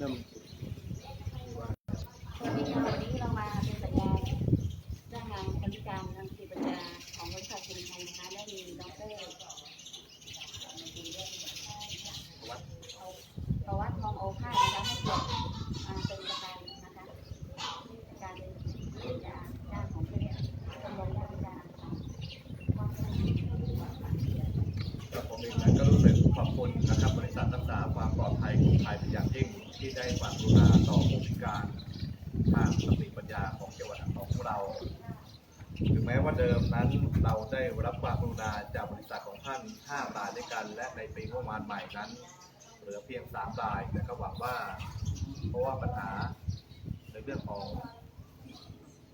เริ่มวันนี้วันนี้เรามาเป็นสัญญาเรื่องงานบริการทางสติปัญญาของบริษัทกรุงไทยนะคะและมีดรประวัติทองโอภาสนะคะให้เกียรติเป็นประธานนะคะการเป็นผู้จัดการของบริษัทดำรงบริการความสะดวกครับผมเองนั้นก็รู้สึก ขอบคุณนะครับบริษัทรักษาความปลอดภัยของไทยเป็นอย่างยิ่งที่ได้ความกรุณาต่อผู้พิการทางสติปัญญาของจังหวัดอ่างทองของเราถึงแม้ว่าเดิมนั้นเราได้รับความกรุณาจากบริษัทของท่าน5รายด้วยกัน และในปีงบประมาณใหม่นั้น เหลือเพียง3รายแต่ก็หวังว่า เพราะว่าปัญหาในเรื่องของ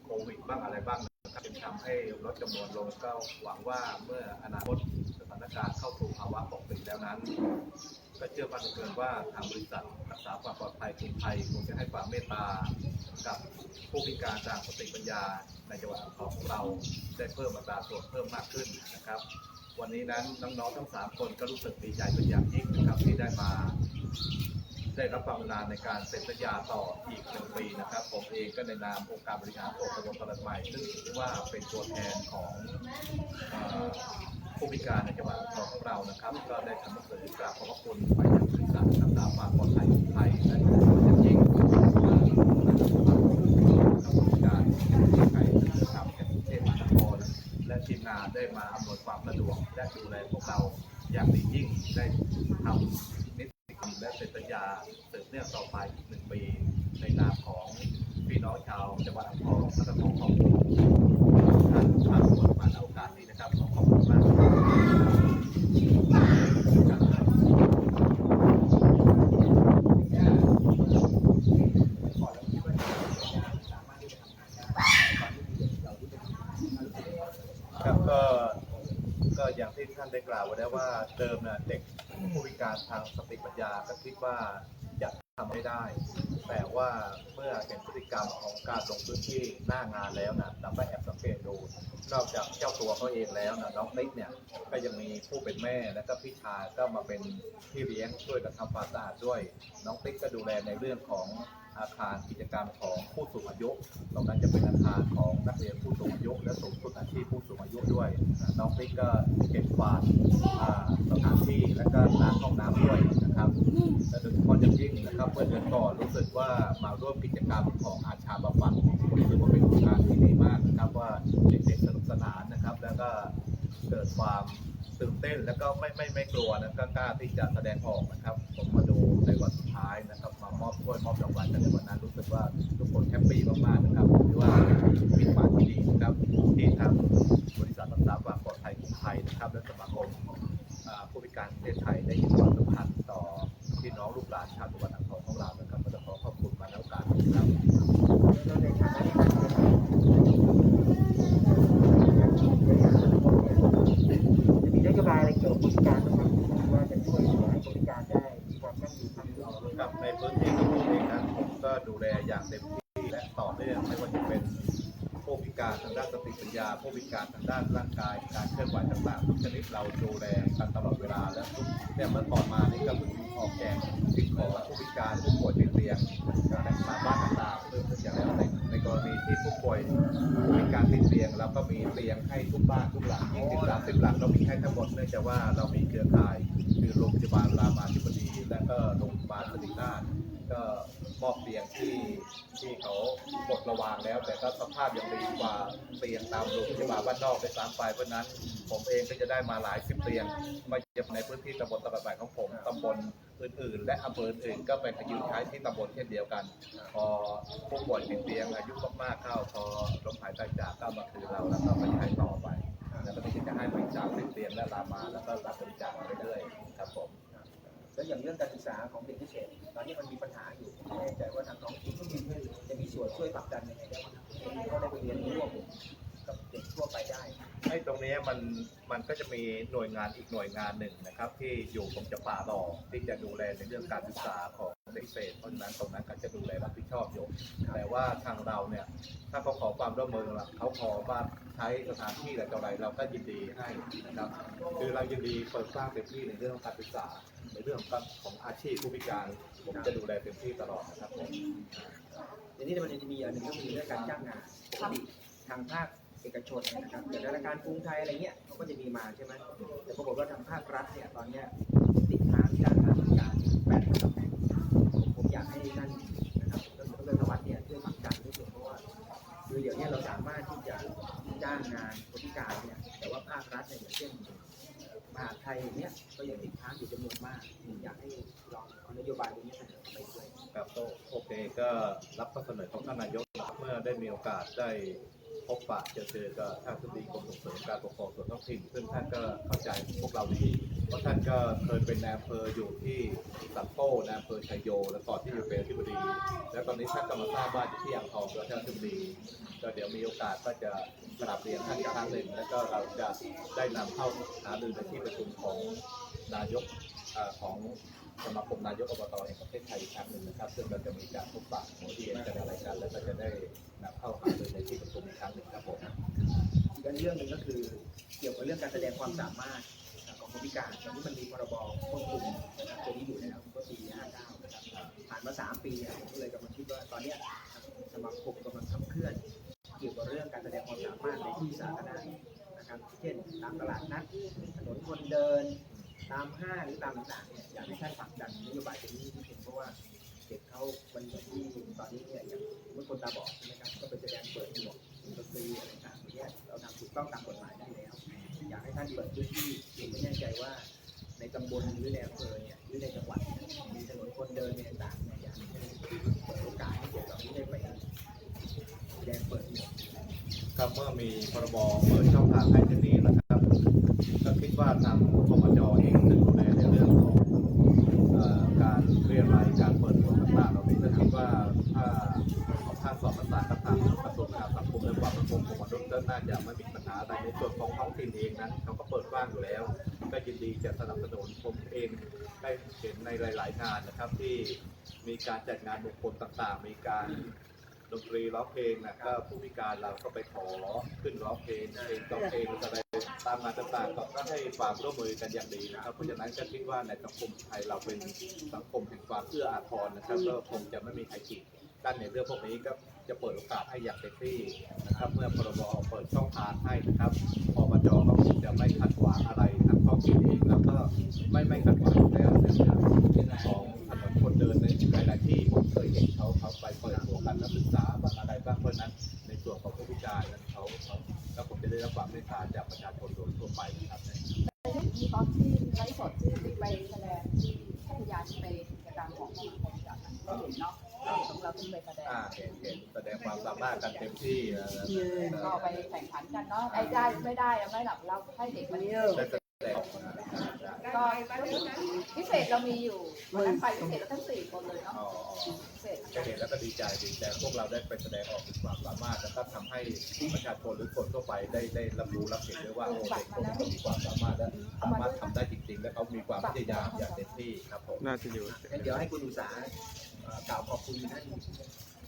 โควิดบ้างอะไรบ้างนะครับจึงทำให้ลดจำนวนลงก็หวังว่าเมื่ออนาคต แล้วนั้นก็เชื่อมั่นเหลือเกินว่าทางบริษัทรักษาความปลอดภัยกรุงไทยคงจะให้ความเมตตากับผู้พิการทางสติปัญญาในจังหวัดอ่างทองของเราได้เพิ่มอัตราส่วนเพิ่มมากขึ้นนะครับ วันนี้นั้นน้องๆทั้งสามคนก็รู้สึกดีใจเป็นอย่างยิ่งนะครับที่ได้มาได้รับความกรุณาในการเซ็นสัญญาต่ออีกหนึ่งปีนะครับ ผมเองก็ในนามองค์การบริหารส่วนตำบลตลาดใหม่ซึ่งถือว่าเป็นตัวแทนของ ผู้พิการในจังหวัดของเรานะครับ ก็ได้ทำหนังสือกราบขอบพระคุณไปยังบริษัทรักษาความปลอดภัยของไทยและอย่างยิ่งผู้พิการไทยนะดับแห่งกรุงเทพมหานครและทีมงานได้มาอำนวยความสะดวกและดูแลพวกเราอย่างดียิ่งได้ทำนิติกรรมและเซ็นสัญญาสืบเนื่องต่อไปอีกหนึ่งปี ในนามของพี่น้องชาวจังหวัดอ่างทองและก็ขอขอบคุณท่านท่านผู้มาในโอกาสนี้นะครับขอขอบคุณมากครับ ครับก็ก็อย่างที่ท่านได้กล่าวไว้แล้วว่าเดิมนะเด็กผู้พิการ ทางสติปัญญาก็คิดว่าจะทำไม่ได้ แต่ว่าเมื่อเห็นพฤติกรรมของการลงพื้นที่หน้างานแล้วนะเราก็แอบสังเกตดูนอกจากเจ้าตัวเขาเองแล้วนะน้องติ๊กเนี่ยก็ยังมีผู้เป็นแม่และก็พี่ชายก็มาเป็นพี่เลี้ยงช่วยกันทำความสะอาดด้วย น้องติ๊กก็ดูแลในเรื่องของ อาคารกิจกรรมของผู้สูงอายุตรงนั้นจะเป็นอาคารของนักเรียนผู้สูงอายุ และสูงสุดอาชีพผู้สูงอายุด้วย น้องติ๊กก็เก็บกวาดสถานที่และก็ล้างห้องน้ำด้วยนะครับและโดยเฉพาะอย่างยิ่งนะครับเมื่อเดือนก่อนรู้สึกว่ามาร่วมกิจกรรมของอาชาบำบัดรู้สึกว่าเป็นโครงการที่ดีมากนะครับว่าเด็กๆสนุกสนานนะครับ แล้วก็เกิดความ ตื่นเต้นแล้วก็ไม่ไม่ไม่กลัวนะก็กล้าที่จะแสดงออกนะครับ ผมมาดูในวันสุดท้ายนะครับ มามอบถ้วยมอบรางวัลกันในวันนั้นรู้สึกว่าทุกคนแฮปปี้มากๆนะครับถือว่ามีความดีนะครับที่ทางบริษัทรักษาความปลอดภัยของไทยนะครับ และสมาคมผู้พิการประเทศไทยได้เห็นความสำคัญ เนี่ยเมื่อก่อนมานี่ก็เพิ่งออกแจกสิ่งของผู้พิการผู้ป่วยติดเตียงและตาบ้านต่างๆเริ่มขึ้นอย่างแล้วในในกรณีที่ผู้ป่วยผู้พิการติดเตียงเราก็มีเตียงให้ทุกบ้านทุกหลังยี่สิบสามสิบหลังเรามีให้ทั้งหมดเนื่องจากว่าเรามีเครือข่ายคือโรงพยาบาลรามาธิบดี และก็โรงพยาบาลสิริราชก็มอบเตียงที่ ที่เขาหมดระวางแล้ว แต่ก็สภาพยังดีกว่าเตียงตามโรงพยาบาลบ้านนอกไปสามไปเพราะนั้น ผมเองก็จะได้มาหลายสิบเตียงมาเย็บในพื้นที่ตำบลตะบัดใหม่ของผมตำบลอื่น ๆ และอำเภออื่นก็ไปขยืมใช้ที่ตำบลเช่นเดียวกัน พอผู้ป่วยติดเตียงอายุมากๆเข้าพอลมหายใจจากก็มาคืนเราแล้วก็ไปใช้ต่อไปแล้วก็ที่จะให้บริจาคสิบเตียงและรามาแล้วก็รับบริจาคมาเรื่อยๆครับผม แล้วอย่างเรื่องการศึกษาของเด็กพิเศษตอนนี้มันมีปัญหาอยู่ไม่แน่ใจว่าทางท้องถิ่นจะมีส่วนช่วยผลักดันยังไงได้บ้างเขาได้ไปเรียนร่วมกับเด็กทั่วไปได้ไอ้ตรงนี้มันมันก็จะมีหน่วยงานอีกหน่วยงานหนึ่งนะครับ ที่อยู่ตรงจะป่าหลอที่จะดูแลในเรื่องการศึกษาของเด็กพิเศษเพราะฉะนั้นตรงนั้นก็จะดูแลรับผิดชอบอยู่แต่ว่าทางเราเนี่ยถ้าเขาขอความร่วมมือเราเขาขอว่าใช้สถานที่อะไรต่ออะไรเราก็ยินดีให้นะครับคือเรายินดีเปิดกว้างเต็มที่ในเรื่องการศึกษา ในเรื่องของของอาชีพผู้พิการ ผมจะดูแลเต็มที่ตลอดนะครับผมทีนี้มันจะมีอย่างหนึ่งก็คือเรื่องการจ้างงานปกติทางภาคเอกชนเนี่ยนะครับอย่างธนาคารกรุงไทยอะไรเงี้ยเขาก็จะมีมาใช่ไหมแต่ปรากฏว่าทางภาครัฐเนี่ยตอนเนี้ยติดค้างจ้างงานบริการแปดพันตำแหน่งผมอยากให้ท่านนะครับท่านดรธวัฒน์เนี่ยช่วยผลักดันด้วยเถอะเพราะว่าคือเดี๋ยวเนี้เราสามารถที่จะจ้างงานคนพิการเนี่ยแต่ว่าภาครัฐเนี่ยอย่างเช่น มหาไทยอย่างเนี้ยก็ยังติดค้างอยู่จำนวนมาก อยากให้ลองเอานโยบายตรงนี้เสนอไปด้วยครับก็โอเคก็รับข้อเสนอของท่านนายกเมื่อได้มีโอกาสได้พบปะเจอเจอกับท่านทุดีกรมส่งเสริม การปกครองส่วนท้องถิ่นซึ่งท่านก็เข้าใจพวกเราดีเพราะท่านก็เคยเป็นนายอำเภออยู่ที่สัมโป้นายอำเภอชัยโย และก่อนที่จะเป็นที่บดี แล้วตอนนี้ท่านก็มาสร้างบ้านอยู่ที่อ่างทองแล้วท่านที่บดี ก็เดี๋ยวมีโอกาสก็จะกราบเรียนท่านอีกครั้งหนึ่งแล้วก็เราจะได้นำเข้าหารือในที่ประชุมของนายกของสมาคมนายกอบตแห่งประเทศไทยอีกครั้งหนึ่งนะครับ ซึ่งเราจะมีการพบปะหัวเรียนกันอะไรกัน แล้วก็จะได้นำเข้าหารือในที่ประชุมอีกครั้งหนึ่งครับผม อีกเรื่องหนึ่งก็คือ เกี่ยวกับเรื่องการแสดงความสามารถของคนพิการตอนนี้มันมีพรบควบคุมนะครับตัวนี้อยู่แล้วก็ปี59นะครับผ่านมา 3 ปีเนี่ยผมก็เลยกำลังคิดว่าตอนนี้สมาคมกำลังขับเคลื่อน เกี่ยวกับเรื่องการแสดงความสามารถในที่สาธารณะนะครับเช่นตามตลาดนัดถนนคนเดิน ตามห้างหรือตามต่างๆเนี่ยอยากให้ท่านผลักดันนโยบายตรงนี้นิดนึงเพราะว่าเด็กเขามันเหมือนที่ตอนนี้เนี่ยอย่างเมื่อคนตาบอดใช่ไหมครับก็ไปเปิ ท่านเปิดพื้นที่ผมไม่แน่ใจว่า ในตำบลหรือในอำเภอเนี่ยหรือในจังหวัดเนี่ยมีถนนคนเดินเนี่ยต่างๆเนี่ยอยากให้เปิดโอกาสให้เด็กเหล่านี้ได้ไปแสดงเปิดหมวกครับเมื่อมีพรบมา ก็น่าจะไม่มีปัญหาอะไรในส่วนของท้องถิ่นเองนั้นเขาก็เปิดกว้างอยู่แล้ว ก็ยินดีจะสนับสนุนผมเองได้เห็นในหลาย ๆ งานนะครับ ที่มีการจัดงานบุคคลต่าง ๆ มีการดนตรีร้องเพลงนะก็ผู้พิการเราก็ไปขอขึ้นร้องเพลงเพลงต้อเพลงอะไรตามงานต่างๆ ก็ก็ให้ความร่วมมือกันอย่างดีนะครับเพราะฉะนั้นก็คิดว่าในสังคมไทยเราเป็นสังคมแห่งความเอื้ออาทรนะครับก็คงจะไม่มีใครขีด กั้นในเรื่องพวกนี้ก็จะเปิดโอกาสให้อย่างเต็มที่นะครับ เมื่อพรบเปิดช่องทางให้นะครับปปจก็คงจะไม่ขัดขวางอะไรทางท้องถิ่นเองแล้วก็ไม่ไม่ขัดขวางแล้วในเรื่องของถนนคนเดินในหลายๆที่ผมเคยเห็นเขาเขาไปเปิดหัวกันนักศึกษาบ้างอะไรบ้างเพราะนั้น ในส่วนของผู้พิการนั้นเขาเขาแล้วผมจะได้รับความเมตตาจากประชาชนโดยทั่วไปนะครับมีตอนที่ไลฟ์สดที่ไปแสดงที่พัทยาที่ไปกิจกรรมของสมาคมจัดอก็เห็นเนาะ ของเราขึ้นไปแสดงอ่าเห็นเห็นแสดงความสามารถกันเต็มที่นะก็ไปแข่งขันกันเนาะไอ้ได้ไม่ได้อะไม่หลับเราให้เด็กมันได้แสดงออกมาก็พิเศษเรามีอยู่วันนั้นไปพิเศษเราทั้งสี่คนเลยเนาะอ๋อพิเศษก็เห็นแล้วก็ดีใจดีใจพวกเราได้ไปแสดงออกถึงความสามารถแล้วก็ทำให้ประชาชนหรือคนทั่วไปได้ได้รับรู้รับเห็นด้วยว่าโอ้เด็กพวกนี้เขามีความสามารถและสามารถทำได้จริงๆ และเขามีความพยายามอย่างเต็มที่ครับผมน่าจะอยู่ งั้นเดี๋ยวให้คุณอุตสาหเอ่อ กล่าวขอบคุณท่าน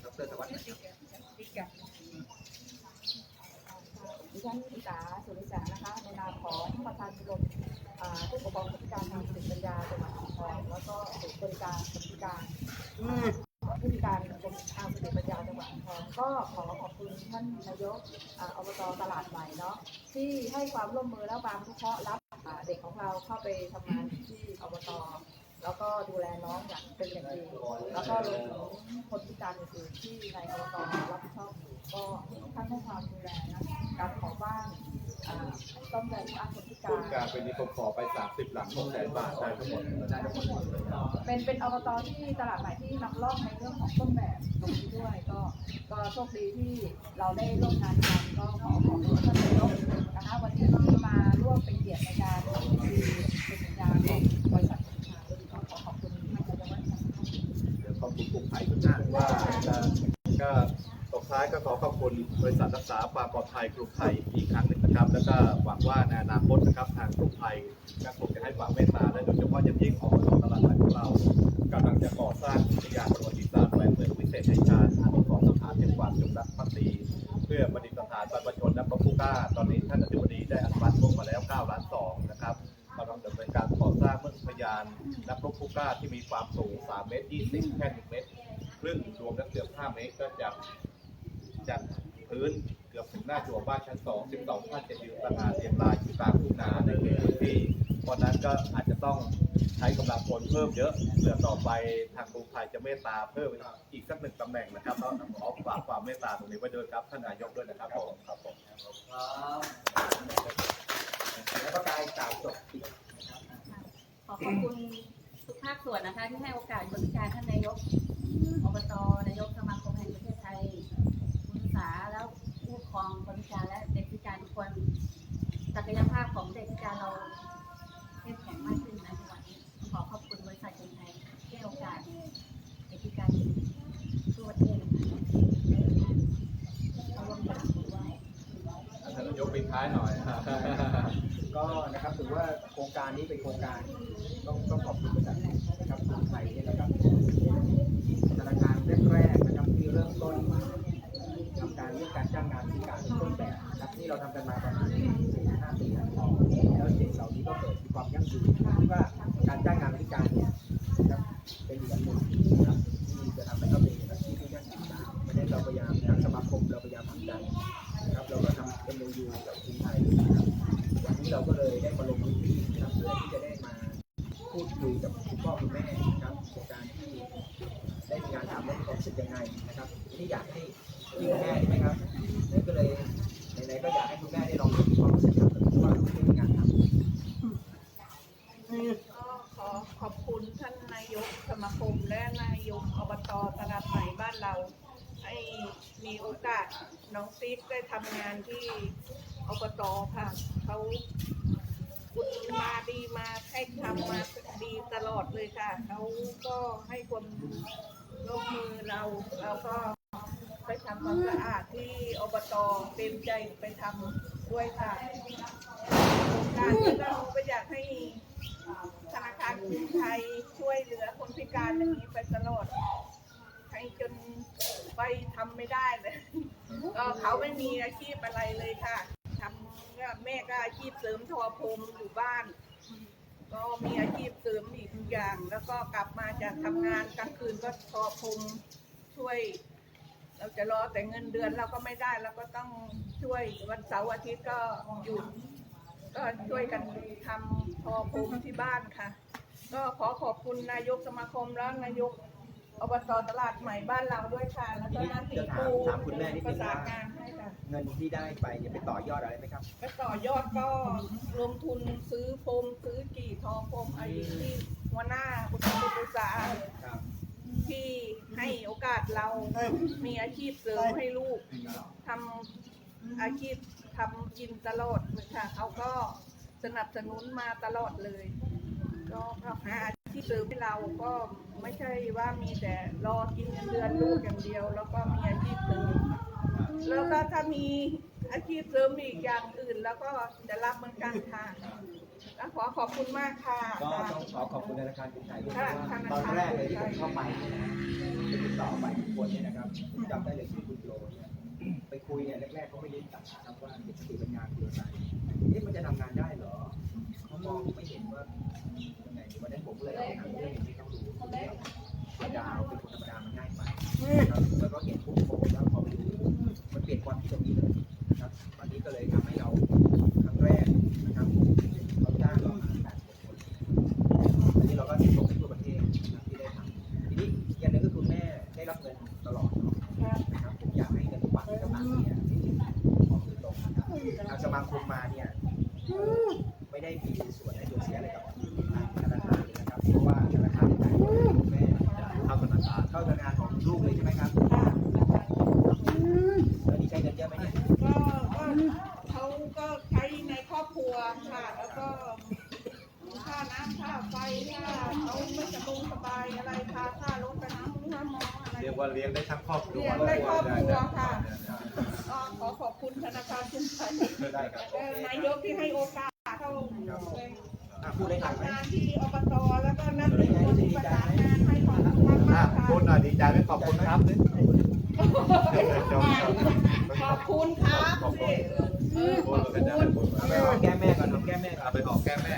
ดรธวัฒน์นะครับดิฉันอุตสาสุริสานะคะในนามของประธานชมรมผู้ปกครองคนพิการทางสติปัญญาจังหวัดอ่างทองแล้วก็ศูนย์บริการคนพิการผู้พิการทางสติปัญญาจังหวัดอ่างทองก็ขอขอบคุณท่านนายกอบตตลาดใหม่เนาะที่ให้ความร่วมมือและความทุเคราะห์รับเด็กของเราเข้าไปทำงานที่อบต แล้วก็ดูแลน้องอย่างเป็นอย่างดีแล้วก็รวมถึงคนพิการอื่นๆที่ในอบตรับผิดชอบอยู่ก็ท่านให้ความดูแลนะการขอบ้านอ่าต้มแดงบ้าคนพิการการเป็นนี้ผมขอไป 30 หลัง6แสนบาทได้ทั้งหมดเลยครับเป็นเป็นอบตที่ตลาดใหม่ที่นำร่องในเรื่องของต้นแบบตรงนี้ด้วยก็ก็โชคดีที่เราได้ร่วมงานกันก็ขอขอบคุณท่านนายกนะคะวันนี้ที่มาร่วมเป็นเกียรติในการที่เป็นสัญญาของบริษัทขายก็ขอขอบคุณท่านนายกวัฒน์ เดี๋ยวขอบคุณกลุ่มไทยทุกท่านว่าจะก็ตกท้าย บคุณบริษัทรักษาความปลอดภัยกรุงไทยอีกครั้งหนึ่งนะครับ แล้วก็หวังว่าในอนาคตนะครับทางกรุงไทยก็คงจะให้ความเมตตาและโดยเฉพาะอย่างยิ่งของตลาดไทยของเรากำลังจะก่อสร้างอุทยานประวัติศาสตร์แหวนเมืองวิเศษในชาติอนุของสถานแห่งความจงรักภักดีเพื่อประดิษฐานบรรพชนและพระผู้กล้าตอนนี้ท่านอธิบดีได้อนุมัติงบมาแล้ว 9 ล้าน2นะครับกำลังดำเนินการก่อสร้างเมื่อพยานและพระมุก้าที่มีความสูง 3 เมตร 20 แค่1เมตรครึ่งรวมแล้วเกือบ 5 เมตรก็จะ พื้น เกือบถึงหน้าจั่วบ้านชั้น2 12ท่านจะยืนสง่าเรียงรายอยู่กลางทุ่งนาในเขตพื้นที่เพราะฉะนั้นก็อาจจะต้องใช้กำลังคนเพิ่มเยอะเผื่อต่อไปทางกรุงไทยจะเมตตาเพิ่มอีกสักหนึ่งตำแหน่งนะครับก็ขอฝากความเมตตาตรงนี้ไว้ด้วยครับท่านนายกด้วยนะครับผมครับผมแล้วก็กายกล่าวจบปิดขอขอบคุณทุกภาคส่วนนะคะ ที่ให้โอกาสคนพิการท่านนายกอบตนายกสมาคมแห่งประเทศไทยผู้ศึกษาแล้วผู้ปกคร องคนพิการและเด็กพิการทุกคนศักยภาพของเด็กพิการเราเข้มแข็งมากขึ้นนจังหวัดนี้ขอขอบคุณบริษัทคนไทยที่ให้โอกาสเด็กพิการทั่วประเทศนะคะเข้าร่วมงานด้วยท่านนายกปิดท้ายหน่อยก็นะครับถือว่าโครงการนี้เป็นโครงการต้องต้องขอบคุณบริษัทนะครับกรุงไทยเนี่ยนะครับ กันมาประมาณสี่ห้าปีแล้วแล้วสิ่งเหล่านี้ก็เกิดมีความยั่งยืนที่ว่าการจ้างงานพิการเนี่ยนะครับเป็นอีกอันหนึ่งนะครับที่จะทำให้เขาเป็นอาชีพที่ยั่งยืนได้ไม่ได้เราพยายามทางสมาคมเราพยายามทำใจนะครับเราก็ทำเป็นโมยูกับทีมไทยนะครับวันนี้เราก็เลยได้มาลงมือ เราให้มีโอกาสน้องติ๊กได้ทำงานที่อบตค่ะเขาอุดมาดีมาให้ทำมาดีตลอดเลยค่ะเขาก็ให้ความร่วมมือเราเราก็ไปทำความสะอาดที่อบตเต็มใจไปทำด้วยค่ะโครงการที่เราก็อยากให้ธนาคารกรุงไทยช่วยเหลือคนพิการอย่างนี้ไปตลอด จนไปทำไม่ได้เลยก็เขาไม่มีอาชีพอะไรเลยค่ะทำก็แม่ก็อาชีพเสริมทอผมอยู่บ้าน ก็มีอาชีพเสริมอีกทุกอย่าง แล้วก็กลับมาจากทำงานกลางคืนก็ทอผมช่วย เราจะรอแต่เงินเดือนเราก็ไม่ได้เราก็ต้องช่วยวันเสาร์อาทิตย์ก็หยุด ก็ช่วยกันทำทอผมที่บ้านค่ะ ก็ขอขอบคุณนายกสมาคมและนายก อบตตลาดใหม่บ้านเราด้วยค่ะ แล้วก็นาตีปูถามคุณแม่นิดปนึระงสาว่านงานให้ค่ะ เงินที่ได้ไปเนี่ยไปต่อยอดอะไรไหมครับ ก็ต่อยอดก็ลงทุนซื้อพรมซื้อกี่ทอพรมไอ้ที่หัวหน้าอุตสาหอุตสาหครับ ที่ให้โอกาสเรา มีอาชีพเสริมให้ลูกทำอาชีพทำกินตลอดเลยค่ะเขาก็สนับสนุนมาตลอดเลย ก็ก็หาอา ชีพเสริมให้เราก็ไม่ใช่ว่ามีแต่รอกินเงินเดือนลูกอย่างเดียว แล้วก็มีอาชีพเสริมแล้วก็ถ้ามีอาชีพเสริมอีกอย่างอื่น แล้วก็จะรับเหมือนกันค่ะแล้วขอขอบคุณมากค่ะก็ต้องขอขอบคุณธนาคารกรุงไทยด้วยค่ะเพราะว่าธนาตอนคารแรกเลยที่ผมเข้าไปเนี่ยนะไปติดต่อไปทุกคนเนี่ยนะครับผมจำได้เลยชื่อคุณโยเนี่ยไปคุยเนี่ยแรกๆเขาไม่รู้จักนะครับว่าเด็กสติปัญญาคืออะไรเอ๊ะมันจะทำงานได้เหรอ เขามไม่เห็นว่ายังไงวันนั้นผมก็เลยเอาหนังเรื่องนี้ที่ต้องรู้เรื่องธรรมดาเป็นคนธรรมดามันง่ายไปนะครับเมื่อเขาเห็นปุ๊บผมแล้วพอไปดูมันเปลี่ยนความคิดตรงนี้เลยนะครับวันนี้ก็เลยทำให้เราครั้งแรกนะครับเขาจ้างเรามาแปดคนอันนี้เราก็ส่งไปทั่วประเทศนะครับที่ได้ทำทีนี้อย่างหนึ่งก็คือแม่ได้รับเงินตลอดนะครับผมอยากให้เงินทุกบาททุกสตางค์เนี่ยจริงของคือตรงนะครับสมาคมมาเนี่ย ไม่ได้มีส่วนได้โยนเสียอะไรกับทางธนาคารเลยนะครับเพราะว่าธนาคารจ่ายเงินให้คุณแม่เข้าธนาคารเข้าธนาคารของลูกเลยใช่ไหมครับแล้วนี่ใช้เงินเยอะไหมเนี่ยก็ก็เขาก็ใช้ในครอบครัวค่ะ แล้วก็ค่าน้ำค่าไฟค่าเขาไม่สบงสบายอะไรค่าค่ารถค่าน้ำค่าหมออะไรเรียกว่าเลี้ยงได้ทั้งครอบครัวเลี้ยงได้ครอบครัวค่ะได้ก็ขอขอบคุณธนาคารกรุงไทยได้ได้ครับเอ่อนายกที่ให้โอกาสเขาเลยอะ พูดได้ทันไหมงานที่อบตแล้วก็นักเรียนที่ประสานงานให้ขอบคุณมากอะๆค่ะพูดหน่อยดีใจไหมขอบคุณครับขอบคุณครับขอบคุณแก้แม่ก่อนแก้แม่ก่อนเอาไปบอกแก้แม่